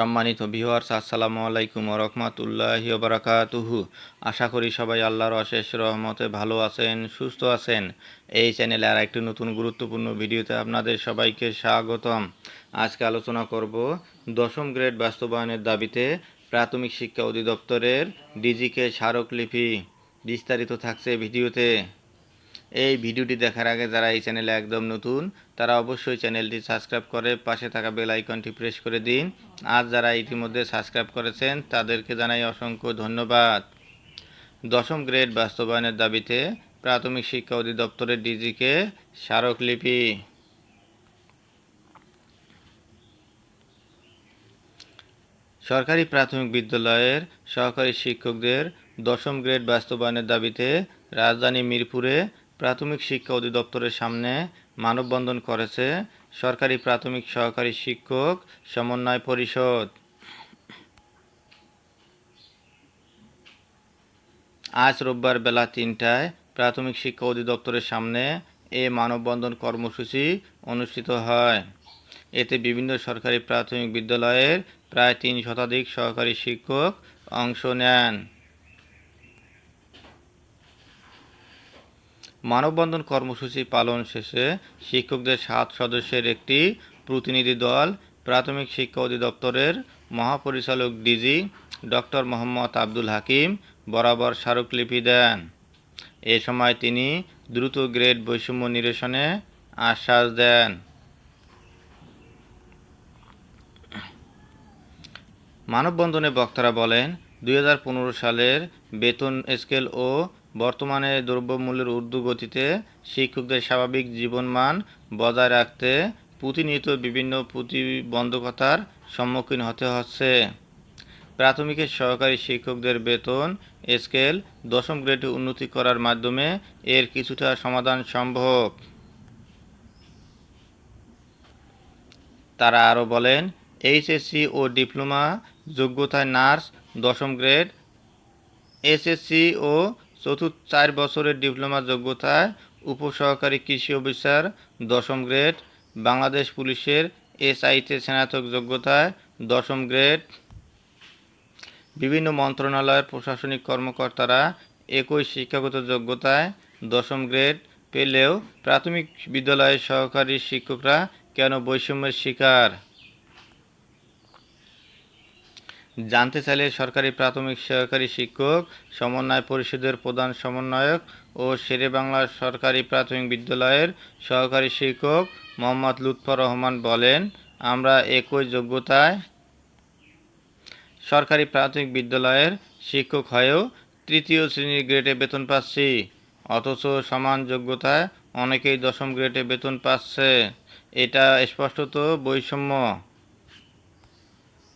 সম্মানিত ভিউয়ার্স আসসালামু আলাইকুম রহমতুল্লাহি বারাকাতুহু। আশা করি সবাই আল্লাহর অশেষ রহমতে ভালো আছেন, সুস্থ আছেন। এই চ্যানেলে আর একটি নতুন গুরুত্বপূর্ণ ভিডিওতে আপনাদের সবাইকে স্বাগতম। আজকে আলোচনা করব দশম গ্রেড বাস্তবায়নের দাবিতে প্রাথমিক শিক্ষা অধিদপ্তরের ডিজিকে স্মারকলিপি বিস্তারিত থাকছে ভিডিওতে। এই ভিডিওটি দেখার আগে যারা এই চ্যানেলে একদম নতুন, তারা অবশ্যই চ্যানেলটি সাবস্ক্রাইব করে পাশে থাকা বেল আইকনটি প্রেস করে দিন। আর যারা ইতিমধ্যে সাবস্ক্রাইব করেছেন, তাদেরকে জানাই অসংখ্য ধন্যবাদ। দশম গ্রেড বাস্তবায়নের দাবিতে প্রাথমিক শিক্ষা অধিদপ্তরের ডিজিকে স্মারকলিপি। সরকারি প্রাথমিক বিদ্যালয়ের সহকারী শিক্ষকদের দশম গ্রেড বাস্তবায়নের দাবিতে রাজধানী মিরপুরে প্রাথমিক শিক্ষা অধিদপ্তরের সামনে মানববন্ধন করেছে সরকারি প্রাথমিক সহকারী শিক্ষক সমন্বয় পরিষদ। আজ রোববার বেলা তিনটায় প্রাথমিক শিক্ষা অধিদপ্তরের সামনে এ মানববন্ধন কর্মসূচি অনুষ্ঠিত হয়। এতে বিভিন্ন সরকারি প্রাথমিক বিদ্যালয়ের প্রায় তিন শতাধিক সহকারী শিক্ষক অংশ নেন। মানববন্ধন কর্মসূচি পালন শেষে শিক্ষকদের সাত সদস্যের একটি প্রতিনিধি দল, প্রাথমিক শিক্ষা অধিদপ্তরের মহাপরিচালক ডিজি ডক্টর মোহাম্মদ আব্দুল হাকিম বরাবর স্মারকলিপি দেন। এ সময় তিনি দ্রুত গ্রেড বৈষম্য নিরসনে আশ্বাস দেন। মানববন্ধনে বক্তারা বলেন, দুই হাজার পনেরো সালের বেতন স্কেল ও বর্তমানে দ্রব্যমূল্যের ঊর্ধ্বগতিতে শিক্ষকদের স্বাভাবিক জীবনমান বজায় রাখতে প্রতিনিয়ত বিভিন্ন প্রতিবন্ধকতার সম্মুখীন হতে হচ্ছে। প্রাথমিকের সহকারী শিক্ষকদের বেতন স্কেল দশম গ্রেডে উন্নতি করার মাধ্যমে এর কিছুটা সমাধান সম্ভব। তারা আরও বলেন, এইচএসসি ও ডিপ্লোমা, যোগ্যতায় নার্স, দশম গ্রেড, এসএসসি ও চতুর্থ চার বছরের ডিপ্লোমা যোগ্যতায় উপসহকারী কৃষি অফিসার, দশম গ্রেড, বাংলাদেশ পুলিশের এসআইতে স্নাতক যোগ্যতায় দশম গ্রেড। বিভিন্ন মন্ত্রণালয়ের প্রশাসনিক কর্মকর্তারা একই শিক্ষাগত যোগ্যতায় দশম গ্রেড পেলেও প্রাথমিক বিদ্যালয়ের সহকারী শিক্ষকরা কেন বৈষম্যের শিকার? জানতে চাইলে সরকারি প্রাথমিক সহকারী শিক্ষক, সমন্বয় পরিষদের প্রধান সমন্বয়ক ও শেরে বাংলা সরকারি প্রাথমিক বিদ্যালয়ের সহকারী শিক্ষক মোহাম্মদ লুৎফর রহমান বলেন, আমরা একই যোগ্যতায় সরকারি প্রাথমিক বিদ্যালয়ের শিক্ষক হয়েও তৃতীয় শ্রেণির গ্রেডে বেতন পাচ্ছি। অথচ সমান যোগ্যতায় অনেকেই দশম গ্রেডে বেতন পাচ্ছে। এটা স্পষ্টত বৈষম্য।